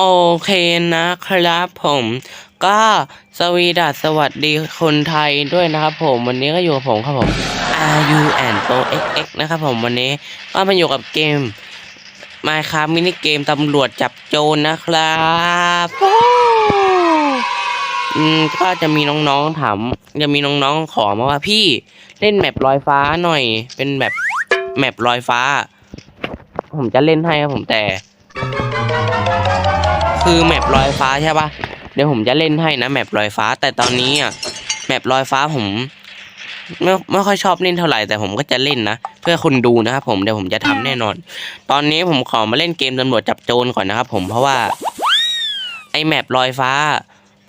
โอเคนะครับผมก็สวีดัสสวัสดีคนไทยด้วยนะครับผมวันนี้ก็อยู่กับผมครับผม RU and Pro XX นะครับผมวันนี้ก็มาอยู่กับเกม Minecraft มินิเกมตำรวจจับโจรนะครับอืมก็จะมีน้องๆถามจะมีน้องๆขอมาว่าพี่เล่นแมปลอยฟ้าหน่อย เป็นแบบแมปลอยฟ้า ผมจะเล่นให้ครับผมแต่ คือแมปลอยฟ้าใช่ปะเดี๋ยวผมจะเล่นให้นะแมปลอยฟ้า แต่ตอนนี้อะแมปลอยฟ้าผมไม่ไม่ค่อยชอบเล่นเท่าไหร่แต่ผมก็จะเล่นนะ เพื่อคนดูนะครับผมเดี๋ยวผมจะทำแน่นอน ตอนนี้ผมขอมาเล่นเกมตำรวจจับโจรก่อนนะครับผมเพราะว่าไอแมปลอยฟ้า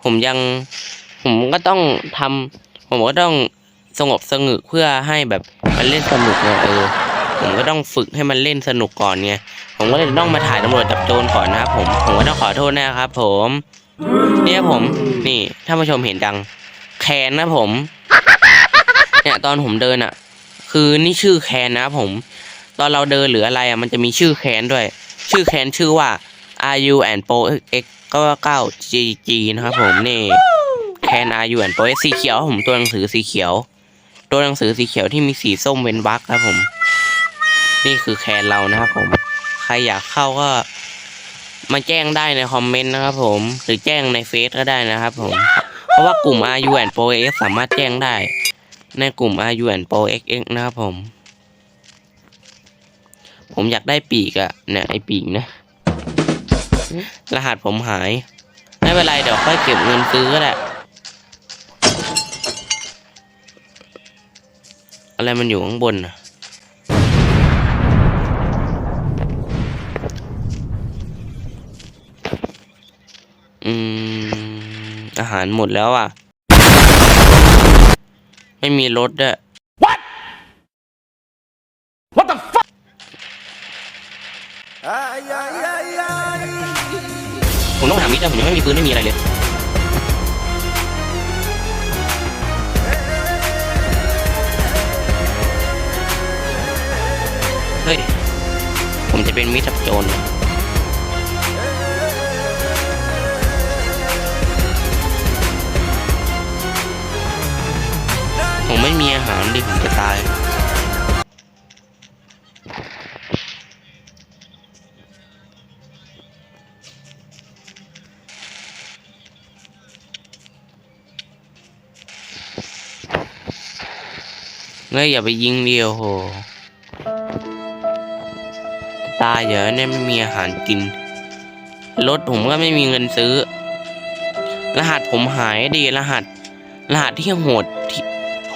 ผมยังผมก็ต้องทำผมก็ต้องสงบสงึกเพื่อให้แบบมันเล่นสนุกไงเออ ผมก็ต้องฝึกให้มันเล่นสนุกก่อนไงผมก็เลยต้องมาถ่ายตำรวจจับโจรก่อนนะครับผมผมก็ต้องขอโทษนะครับ ผมเนี่ยผมนี่ท่านผู้ชมเห็นจัง แคนนะผม เนี่ยตอนผมเดินอะ คือนี่ชื่อแคนนะผม ตอนเราเดินหรืออะไรอะมันจะมีชื่อแคนด้วย ชื่อแคนชื่อว่า RU and Pro X ก็9 GG นะครับผมนี่แคน RU and Pro X สีเขียวผมตัวหนังสือสีเขียว ตัวหนังสือสีเขียวที่มีสีส้มเว้นวรรคครับผม นี่คือแคนเรานะครับผม ใครอยากเข้าก็มาแจ้งได้ในคอมเมนต์นะครับผมหรือแจ้งในเฟซก็ได้นะครับผม เพราะว่ากลุ่ม RU n Pro X สามารถแจ้งได้ ในกลุ่ม RU n Pro XX นะครับผม ผมอยากได้ปีกอะเนี่ยไอปีกนะ รหัสผมหาย ไม่เป็นไรเดี๋ยวค่อยเก็บเงินซื้อก็ได้อะไรมันอยู่ข้างบนอะ อืม อา หารหมดแล้วอะ ไม่มีรถด้วย What? What the fuck? ผมต้องหามิดอะผมยังไม่มีปืนไม่มีอะไรเลยเฮ้ย ผมจะเป็นมิตรกับโจรนะ ผมไม่มีอาหารดิผมจะตายเงยอย่าไปยิงเดียวโห ตายเดี๋ยวเนี่ยไม่มีอาหารกิน รถผมก็ไม่มีเงินซื้อ รหัสผมหายดีรหัส รหัสที่โหด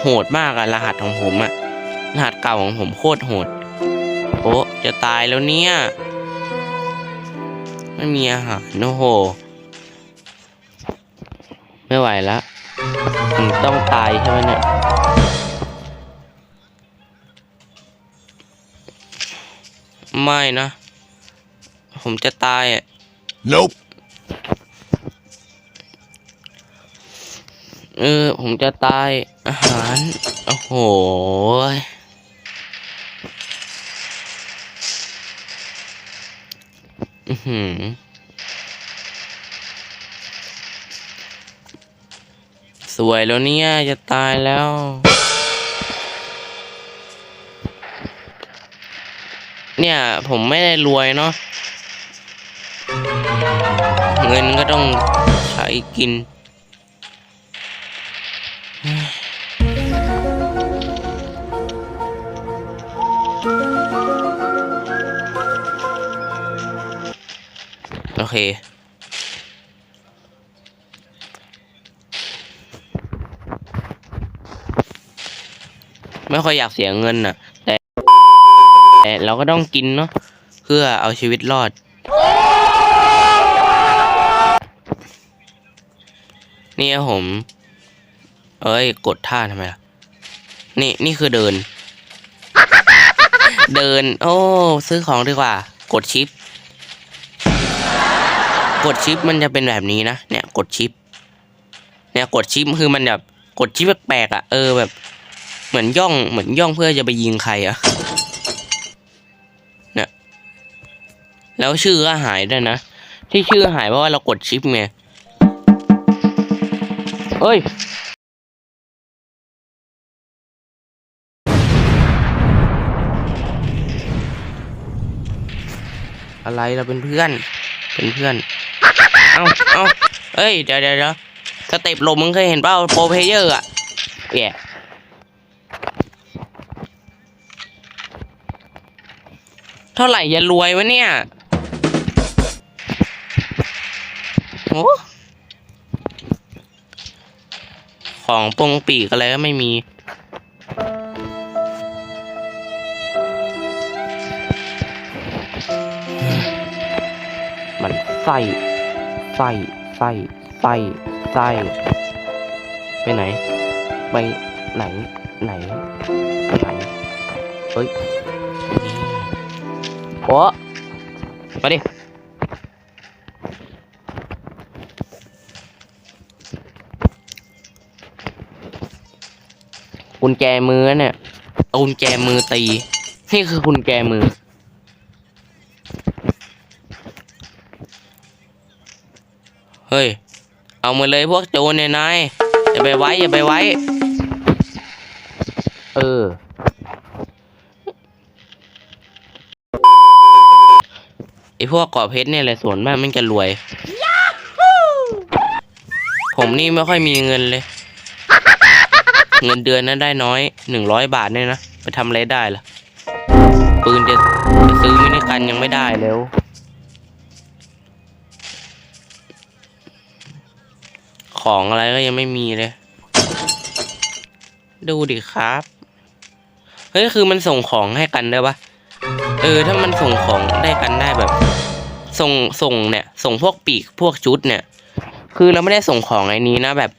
โหดมากอะรหัสของผมอะรหัสเก่าของผมโคตรโหดโอ้จะตายแล้วเนี่ยไม่มีอาหารโอ้โห ไม่ไหวแล้วผมต้องตายใช่ไหมเนี่ยไม่นะ ผมจะตายอะ Nope. เออ ผมจะตายอาหาร โอ้โหอือหือสวยแล้วเนี่ย จะตายแล้ว เนี่ย ผมไม่ได้รวยเนาะเงินก็ต้องใช้กิน เค ไม่ค่อยอยากเสียเงินน่ะ แต่แต่เราก็ต้องกินเนาะเพื่อเอาชีวิตรอด นี่ผม เอ้ย กดท่าทำไมล่ะ นี่นี่คือเดิน เดิน โอ้ ซื้อของดีกว่า กดชิป กดชิปมันจะเป็นแบบนี้นะเนี่ยกดชิป เนี่ยกดชิปคือมันแบบกดชิปแปลกๆอะเออแบบ เหมือนย่องเหมือนย่องเพื่อจะไปยิงใครอะเนี่ยแล้วชื่อก็หายด้วยนะที่ชื่อหายเพราะว่าเรากดชิปไงเอ้ยอะไรเราเป็นเพื่อน เป็นเพื่อน เอาเอ้าเอ้ยเดี๋ยวเดี๋ยวเดี๋ยวสเต็ปลมมึงเคยเห็นเปล่าโปรเพเยอร์อะแย่เท่าไหร่จะรวยวะเนี่ยโอ้ของปงปีกอะไรก็ไม่มีมันไส้ ส้ไส้ไส้ไส้ไปไหน ไปไหนไหนไหนเฮ้ยโอ้มาดิกุญแจมือเนี่ยเอากุญแจมือตี นี่คือกุญแจมือ เฮ้ย เอามาเลยพวกโจรเนี่ยนายอย่าไปไว้อย่าไปไว้ เออ ไอพวกเกาะเพชรเนี่ยแหละส่วนมากมันจะรวย ผมนี่ไม่ค่อยมีเงินเลย เงินเดือนนั้นได้น้อยหนึ่งร้อยบาทเนี่ยนะ ไปทำอะไรได้ล่ะ ปืนจะจะซื้อมินิกันยังไม่ได้แล้ว ของอะไรก็ยังไม่มีเลย ดูดิครับ เฮ้ยคือมันส่งของให้กันได้ปะเออ ถ้ามันส่งของได้กันได้แบบ ส่งส่งเนี่ย ส่งพวกปีกพวกชุดเนี่ย คือเราไม่ได้ส่งของไอ้นี้นะแบบ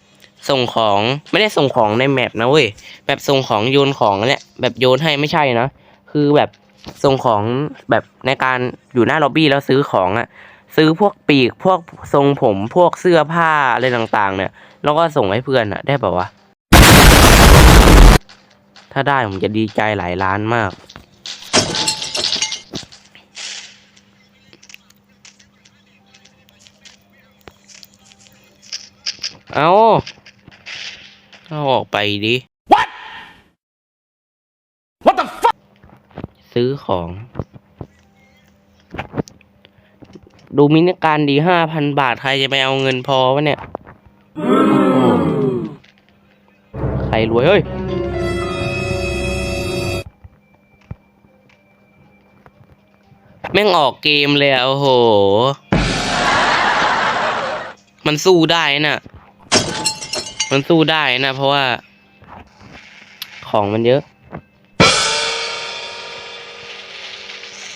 ส่งของไม่ได้ส่งของในแมปนะเว้ยแบบส่งของโยนของเนี่ยแบบโยนให้ไม่ใช่นะคือแบบส่งของแบบในการอยู่หน้าล็อบบี้แล้วซื้อของอะ ซื้อพวกปีกพวกทรงผมพวกเสื้อผ้าอะไรต่างๆ เนี่ย แล้วก็ส่งให้เพื่อนอะได้แบบว่าวะ ถ้าได้ผมจะดีใจหลายล้านมาก เอาเอาออกไปดิ What the fuck? ซื้อของ ดูมินิการดีห้าพันบาท ใครจะไปเอาเงินพอวะเนี่ย ใครรวย เฮ้ย แม่งออกเกมเลยอะโอ้โห มันสู้ได้น่ะ มันสู้ได้นะ เพราะว่า ของมันเยอะ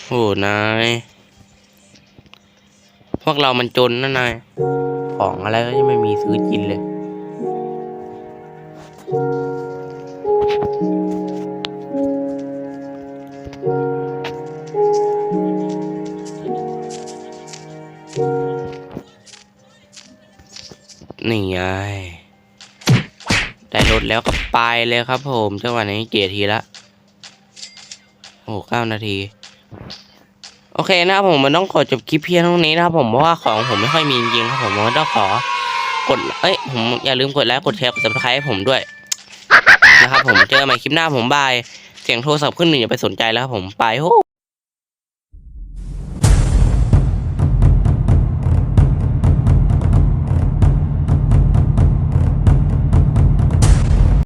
โอ้นาย วกเรามันจนนะนาย ของอะไรก็ยังไม่มีซื้อกินเลย นี่ไงได้รถแล้วก็ไปเลยครับผมจังหวะนี้เกียร์ทีละ โอ้เก้านาที โอเคนะครับผมมันต้องขอจบคลิปเพียงเท่านี้นะครับผมเพราะว่าของผมไม่ค่อยมีจริงครับผมมันต้องขอกดเอ้ยผมอย่าลืมกดไลค์กดแชร์กดซับสไครต์ให้ผมด้วยนะครับผมเจอกันใหม่คลิปหน้าผมบาย เสียงโทรศัพท์ขึ้นหนึ่งอย่าไปสนใจแล้วครับผมไปโฮ